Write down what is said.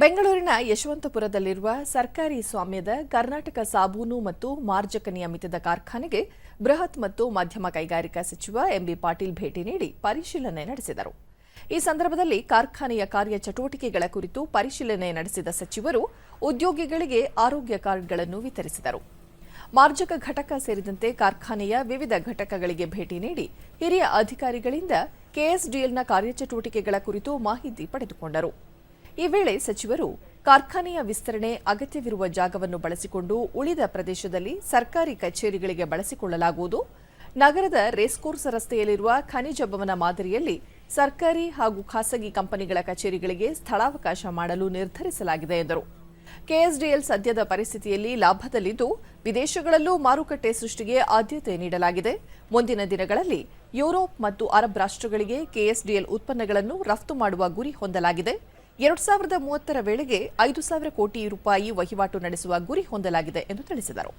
ಬೆಂಗಳೂರಿನ ಯಶವಂತಪುರದಲ್ಲಿರುವ ಸರ್ಕಾರಿ ಸ್ವಾಮ್ಯದ ಕರ್ನಾಟಕ ಸಾಬೂನು ಮತ್ತು ಮಾರ್ಜಕ ನಿಯಮಿತದ ಕಾರ್ಖಾನೆಗೆ ಬೃಹತ್ ಮತ್ತು ಮಧ್ಯಮ ಕೈಗಾರಿಕಾ ಸಚಿವ ಎಂಬಿ ಪಾಟೀಲ್ ಭೇಟಿ ನೀಡಿ ಪರಿಶೀಲನೆ ನಡೆಸಿದರು. ಈ ಸಂದರ್ಭದಲ್ಲಿ ಕಾರ್ಖಾನೆಯ ಕಾರ್ಯಚಟುವಟಿಕೆಗಳ ಕುರಿತು ಪರಿಶೀಲನೆ ನಡೆಸಿದ ಸಚಿವರು ಉದ್ಯೋಗಿಗಳಿಗೆ ಆರೋಗ್ಯ ಕಾರ್ಡ್ಗಳನ್ನು ವಿತರಿಸಿದರು. ಮಾರ್ಜಕ ಘಟಕ ಸೇರಿದಂತೆ ಕಾರ್ಖಾನೆಯ ವಿವಿಧ ಘಟಕಗಳಿಗೆ ಭೇಟಿ ನೀಡಿ ಹಿರಿಯ ಅಧಿಕಾರಿಗಳಿಂದ ಕೆಎಸ್ಡಿಎಲ್ನ ಕಾರ್ಯಚಟುವಟಿಕೆಗಳ ಕುರಿತು ಮಾಹಿತಿ ಪಡೆದುಕೊಂಡರು. ಈ ವೇಳೆ ಸಚಿವರು ಕಾರ್ಖಾನೆಯ ವಿಸ್ತರಣೆ ಅಗತ್ಯವಿರುವ ಜಾಗವನ್ನು ಬಳಸಿಕೊಂಡು ಉಳಿದ ಪ್ರದೇಶದಲ್ಲಿ ಸರ್ಕಾರಿ ಕಚೇರಿಗಳಿಗೆ ಬಳಸಿಕೊಳ್ಳಲಾಗುವುದು. ನಗರದ ರೇಸ್ಕೋರ್ಸ್ ರಸ್ತೆಯಲ್ಲಿರುವ ಖನಿಜ ಭವನ ಮಾದರಿಯಲ್ಲಿ ಸರ್ಕಾರಿ ಹಾಗೂ ಖಾಸಗಿ ಕಂಪನಿಗಳ ಕಚೇರಿಗಳಿಗೆ ಸ್ಥಳಾವಕಾಶ ಮಾಡಲು ನಿರ್ಧರಿಸಲಾಗಿದೆ ಎಂದರು. ಕೆಎಸ್ಡಿಎಲ್ ಸದ್ಯದ ಪರಿಸ್ಥಿತಿಯಲ್ಲಿ ಲಾಭದಲ್ಲಿದ್ದು, ವಿದೇಶಗಳಲ್ಲೂ ಮಾರುಕಟ್ಟೆ ಸೃಷ್ಟಿಗೆ ಆದ್ಯತೆ ನೀಡಲಾಗಿದೆ. ಮುಂದಿನ ದಿನಗಳಲ್ಲಿ ಯುರೋಪ್ ಮತ್ತು ಅರಬ್ ರಾಷ್ಟ್ರಗಳಿಗೆ ಕೆಎಸ್ಡಿಎಲ್ ಉತ್ಪನ್ನಗಳನ್ನು ರಫ್ತು ಮಾಡುವ ಗುರಿ ಹೊಂದಲಾಗಿದೆ. ಎರಡು ಸಾವಿರದ ಮೂವತ್ತರ ವೇಳೆಗೆ ಐದು ಸಾವಿರ ಕೋಟಿ ರೂಪಾಯಿ ವಹಿವಾಟು ನಡೆಸುವ ಗುರಿ ಹೊಂದಲಾಗಿದೆ ಎಂದು ತಿಳಿಸಿದರು.